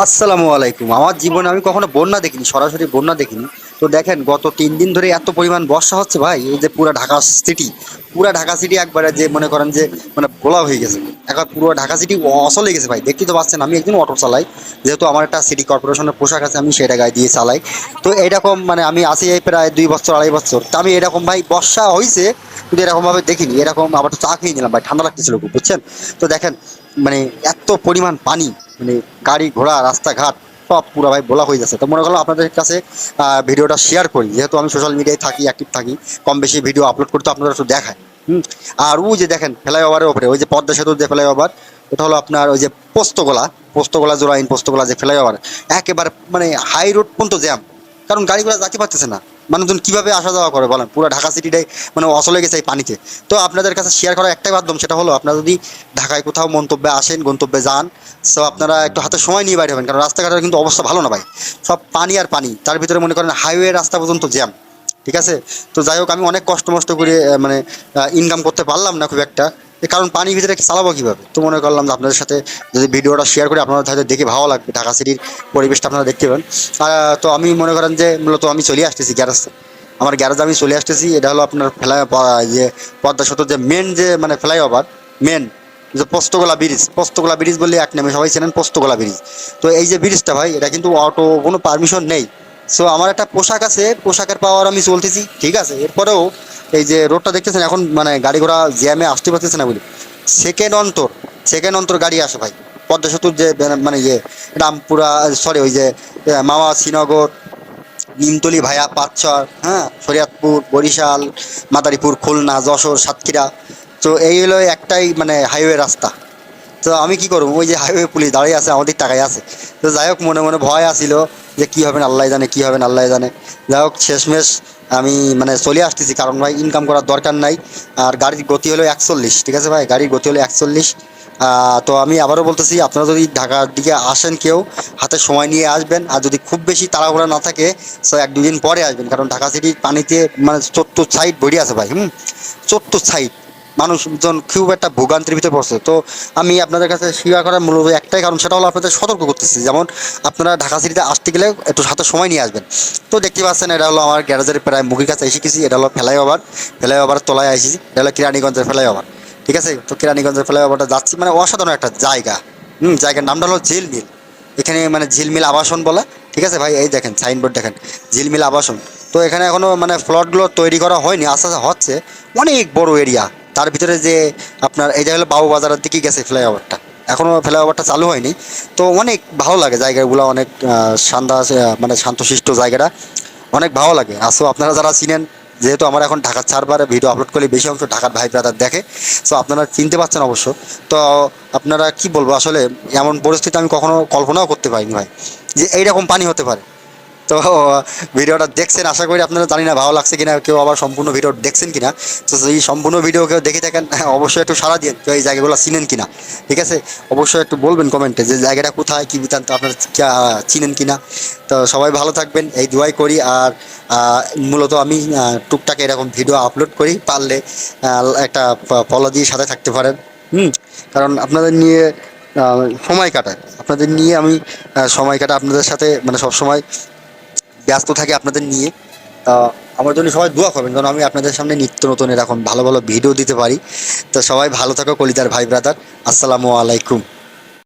আসসালামু আলাইকুম। আমার জীবনে আমি কখনো বন্যা দেখিনি, সরাসরি বন্যা দেখিনি। তো দেখেন, গত তিন দিন ধরে এত পরিমাণ বর্ষা হচ্ছে ভাই, এই যে পুরো ঢাকা সিটি পুরো ঢাকা সিটি একবারে যে মনে করেন যে মানে গোলা হয়ে গেছে। এখন পুরো ঢাকা সিটি অসল হয়ে গেছে ভাই দেখতে তো পাচ্ছেন, আমি একজন অটো চালাই। যেহেতু আমার একটা সিটি কর্পোরেশনের পোশাক আছে, আমি সেটা গায়ে দিয়ে চালাই। তো এরকম মানে আমি আসি এই প্রায় দুই বছর, আড়াই বছর। তো আমি এরকম ভাই, বর্ষা হয়েছে কিন্তু এরকমভাবে দেখিনি। এরকম আবার তো চা খেয়ে নিলাম ভাই, ঠান্ডা লাগতেছিল খুব, বুঝছেন? তো দেখেন মানে এত পরিমাণ পানি মানে গাড়ি ঘোড়া, রাস্তাঘাট সব পুরো ভাই বলা হয়ে যাচ্ছে। তো মনে করলাম আপনাদের কাছে ভিডিওটা শেয়ার করি। যেহেতু আমি সোশ্যাল মিডিয়ায় থাকি অ্যাক্টিভ থাকি, কম বেশি ভিডিও আপলোড করতে আপনারা একটু দেখায়। হুম? আর ওই যে দেখেন ফ্লাইওভারের ওপরে ওই যে পদ্মা সেতুর যে ফ্লাইওভার ওটা হলো আপনার ওই যে পোস্তগোলা পোস্তগোলা জোড়াইন পোস্তগোলা যে ফ্লাইওভার একেবারে মানে হাই রোড পর্যন্ত জ্যাম কারণ গাড়িগুলো যাতে পারতেছে না। মানুষজন কীভাবে আসা যাওয়া করে বলেন? পুরো ঢাকা সিটিটাই মানে অচলে গেছে এই পানিতে। তো আপনাদের কাছে শেয়ার করার একটাই মাধ্যম সেটা হলো, আপনারা যদি ঢাকায় কোথাও মন্তব্যে আসেন, গন্তব্যে যান সো আপনারা একটু হাতে সময় নিয়ে বাইরে হবেন, কারণ রাস্তাঘাটের কিন্তু অবস্থা ভালো না ভাই। সব পানি আর পানি, তার ভিতরে মনে করেন হাইওয়ে রাস্তা পর্যন্ত জ্যাম ঠিক আছে? তো যাই হোক, আমি অনেক কষ্ট মষ্ট করে মানে ইনকাম করতে পারলাম না খুব একটা। কারণ পানির ভিতরে চালাবো কীভাবে? তো মনে করলাম যে আপনাদের সাথে যদি ভিডিওটা শেয়ার করে আপনাদের হয়তো দেখে ভালো লাগবে। ঢাকা সিটির পরিবেশটা আপনারা দেখতে আহ, তো আমি মনে করেন যে মূলত আমি চলে আসতেছি গ্যারেজে আমার গ্যারেজে আমি চলে আসতেছি। এটা হলো আপনার ফ্লাই ইয়ে পদ্মা সেতুর যে মেন যে মানে ফ্লাইওভার মেন যে পোস্তগোলা ব্রিজ পোস্তগোলা ব্রিজ বললে এক নামে সবাই চেনেন পোস্তগোলা ব্রিজ তো এই যে ব্রিজটা ভাই এটা কিন্তু অটো কোনো পারমিশন নেই। সো আমার একটা পোশাক আছে পোশাকের পাওয়ার আমি চলতেছি ঠিক আছে। এরপরেও এই যে রোডটা দেখতেছেন, এখন মানে গাড়ি ঘোড়া জ্যামে আসতে পারতেছে না বলি। সেকেন্ড অন্তর সেকেন্ড অন্তর গাড়ি আসে ভাই। পদ্মা সেতুর যে মানে ইয়ে রামপুরা সরি ওই যে মামা শ্রীনগর, নিমতলি ভায়া, পাঁচচর হ্যাঁ শরিয়াতপুর, বরিশাল, মাদারীপুর, খুলনা, যশোর, সাতক্ষীরা। তো এই হলো একটাই মানে হাইওয়ে রাস্তা। তো আমি কি করব? ওই যে হাইওয়ে পুলিশ দাঁড়িয়ে আছে, আমাদের টাকায় আছে। তো যাই হোক, মনে মনে ভয় আসিল যে কী হবে আল্লাহ জানে, কী হবে আল্লাহ জানে। যাই হোক, শেষমেশ আমি মানে চলে আসতেছি, কারণ ভাই ইনকাম করার দরকার নাই। আর গাড়ির গতি হলো একচল্লিশ, ঠিক আছে ভাই? গাড়ির গতি হলো একচল্লিশ। তো আমি আবারও বলতেছি, আপনারা যদি ঢাকার দিকে আসেন কেউ, হাতে সময় নিয়ে আসবেন। আর যদি খুব বেশি তাড়াহুড়া না থাকে সো এক দুদিন পরে আসবেন, কারণ ঢাকা সিটির পানিতে মানে চোদ্দ সাইড বেরিয়ে আছে ভাই, হুম? চোদ্দ সাইড মানুষজন খুব একটা ভোগান্তির ভিতরে পড়ছে। তো আমি আপনাদের কাছে শেয়ার করার মূলত একটাই কারণ, সেটা হলো আপনাদের সতর্ক করতেছি। যেমন আপনারা ঢাকা সিটিতে আসতে গেলে একটু হাতে সময় নিয়ে আসবেন। তো দেখতে পাচ্ছেন, এটা হলো আমার গ্যারেজের প্রায় মুখের কাছে এসে গেছি। এটা হলো ফ্লাইওভার। ফ্লাইওভার তলায় এসেছি এটা হলো কিরানীগঞ্জের ফ্লাইওভার। ঠিক আছে? তো কিরানীগঞ্জের ফ্লাইওভারটা যাচ্ছি। মানে অসাধারণ একটা জায়গা। হুম, জায়গার নামটা হলো ঝিলমিল। এখানে মানে ঝিলমিল আবাসন বলে। ঠিক আছে ভাই? এই দেখেন সাইনবোর্ড দেখেন। ঝিলমিল আবাসন। তো এখানে এখনও মানে ফ্লটগুলো তৈরি করা হয়নি, আস্তে আস্তে হচ্ছে। অনেক বড় এরিয়া তার ভিতরে যে আপনার, এই জায়গা বাবু বাজারের দিকে গেছে ফ্লাইওভারটা। এখনও ফ্লাইওভারটা চালু হয়নি। তো অনেক ভালো লাগে জায়গাগুলো, অনেক শান্ত মানে শান্তশিষ্ট জায়গাটা। অনেক ভালো লাগে। আসো আপনারা যারা চিনেন, যেহেতু আমার এখন ঢাকার চারবারে ভিডিও আপলোড করলে বেশি অংশ ঢাকার ভাই ব্রাদার দেখে সো আপনারা চিনতে পারছেন অবশ্য। তো আপনারা কি বলব, আসলে এমন পরিস্থিতি আমি কখনো কল্পনাও করতে পারিনি ভাই, যে এইরকম পানি হতে পারে। তো ভিডিওটা দেখছেন আশা করি আপনারা জানি না ভালো লাগছে কিনা কেউ আবার সম্পূর্ণ ভিডিও দেখছেন কিনা। তো এই সম্পূর্ণ ভিডিও কেউ দেখে থাকেন হ্যাঁ, অবশ্যই একটু সারা দিয়ে কেউ এই জায়গাগুলো চিনেন কিনা ঠিক আছে? অবশ্যই একটু বলবেন কমেন্টে যে জায়গাটা কোথায় কী বৃত্তান্ত আপনারা চিনেন কিনা। তো সবাই ভালো থাকবেন এই দুয়াই করি আর মূলত আমি টুকটাক এরকম ভিডিও আপলোড করি পারলে একটা ফলো দিয়ে সাথে থাকতে পারেন হুম? কারণ আপনাদের নিয়ে সময় কাটায়। আপনাদের নিয়ে আমি সময় কাটা আপনাদের সাথে মানে সব সময় ব্যস্ত থাকি আপনাদের নিয়ে, তা আমার জন্য সবাই দোয়া করবেন, কারণ আমি আপনাদের সামনে নিত্য নতুন এরকম ভালো ভালো ভিডিও দিতে পারি। তো সবাই ভালো থাকো কলিতার ভাই ব্রাদার আসসালামু আলাইকুম।